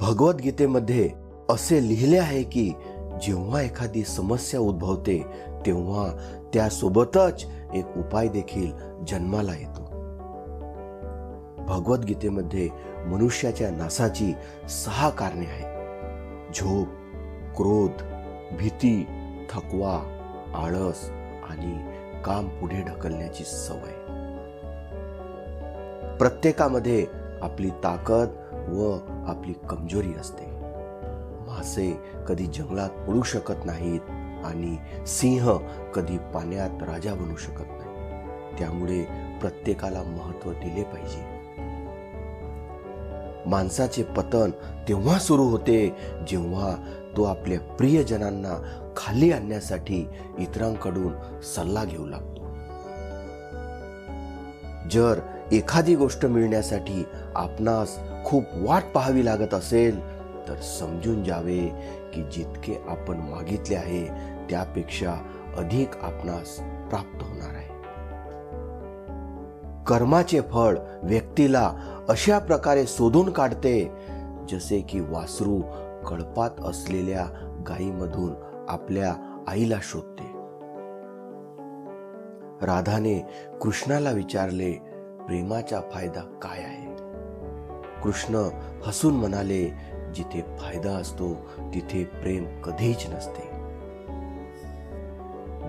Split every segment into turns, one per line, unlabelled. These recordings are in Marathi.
भगवद्गीतेमध्ये असे लिहिले आहे की जेव्हा एखादी समस्या उद्भवते तेव्हा त्यासोबतच एक उपाय देखील जन्माला येतो. भगवद्गीतेमध्ये मनुष्याच्या नासाची सहा कारणे आहेत. झोप क्रोध भीती थकवा आळस आणि काम पुढे ढकलण्याची सवय. प्रत्येकामध्ये आपली ताकद व आपली कमजोरी असते. मासे कधी जंगलात पडू शकत नाहीत आणि सिंह कधी पाण्यात राजा बनू शकत नाही. त्यामुळे प्रत्येकाला महत्त्व दिले पाहिजे. माणसाचे पतन तेव्हा सुरू होते जेव्हा तो आपल्या प्रियजनांना खाली आणण्यासाठी इतरांकडून सल्ला घेऊ लागतो. जर एखादी गोष्ट मिळण्यासाठी आपणास खूप वाट पाहावी लागत असेल तर समजून जावे की जितके आपण मागितले आहे त्यापेक्षा अधिक आपणास प्राप्त होणार आहे. कर्माचे फळ व्यक्तीला अशा प्रकारे शोधून काढते जसे की वासरू कळपात असलेल्या गायीमधून आपल्या आईला शोधते. राधाने कृष्णाला विचारले प्रेमाचा फायदा काय आहे? कृष्ण हसून म्हणाले जिथे फायदा असतो तिथे प्रेम कधीच नसते.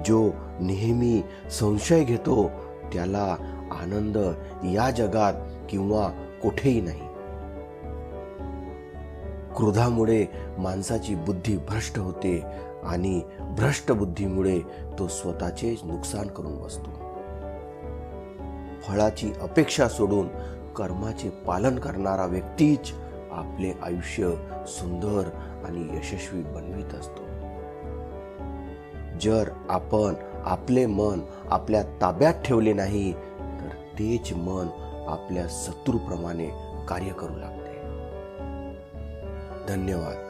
जो नेहमी संशय घेतो त्याला आनंद या जगात किंवा कुठेही नाही. क्रोधामुळे माणसाची बुद्धी भ्रष्ट होते आणि भ्रष्ट बुद्धीमुळे तो स्वतःचेच नुकसान करून बसतो. फळाची अपेक्षा सोडून कर्माचे पालन करणारा व्यक्तीच आपले आयुष्य सुंदर आणि यशस्वी बनवित असतो. जर आपण आपले मन आपल्या ताब्यात ठेवले नाही तर तेच मन आपल्या शत्रूप्रमाणे कार्य करू लागते. धन्यवाद.